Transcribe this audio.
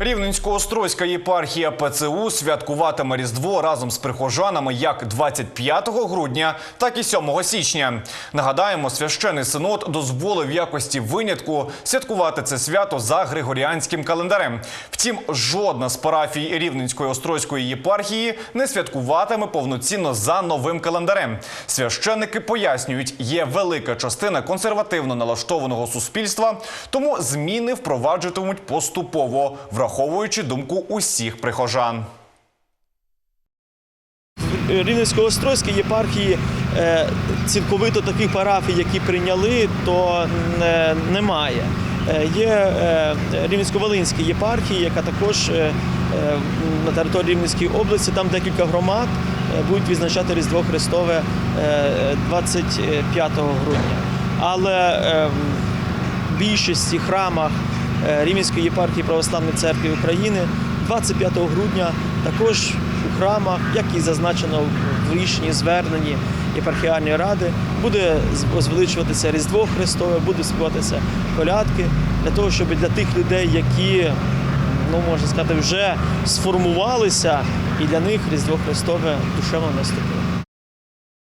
Рівненсько-Острозька єпархія ПЦУ святкуватиме Різдво разом з прихожанами як 25 грудня, так і 7 січня. Нагадаємо, священий синод дозволив в якості винятку святкувати це свято за григоріанським календарем. Втім, жодна з парафій Рівненської Острозької єпархії не святкуватиме повноцінно за новим календарем. Священники пояснюють, є велика частина консервативно налаштованого суспільства, тому зміни впроваджуватимуть поступово, враховуючи думку усіх прихожан. Рівненсько-Острозькій єпархії е, цілковито таких парафій, які прийняли, то немає. Е, Є е, Рівненсько-Волинська єпархія, яка також е, е, на території Рівненської області, там декілька громад е, будуть відзначати Різдво Христове е, 25 грудня. Але е, в більшості храмах е, Рівненської єпархії Православної церкви України 25 грудня також у храмах, як і зазначено в рішенні зверненні єпархіальної ради, буде звеличуватися Різдво Христове, буде співатися колядки для того, щоб для тих людей, які ну можна сказати, вже сформувалися, і для них Різдво Христове душевно наступило.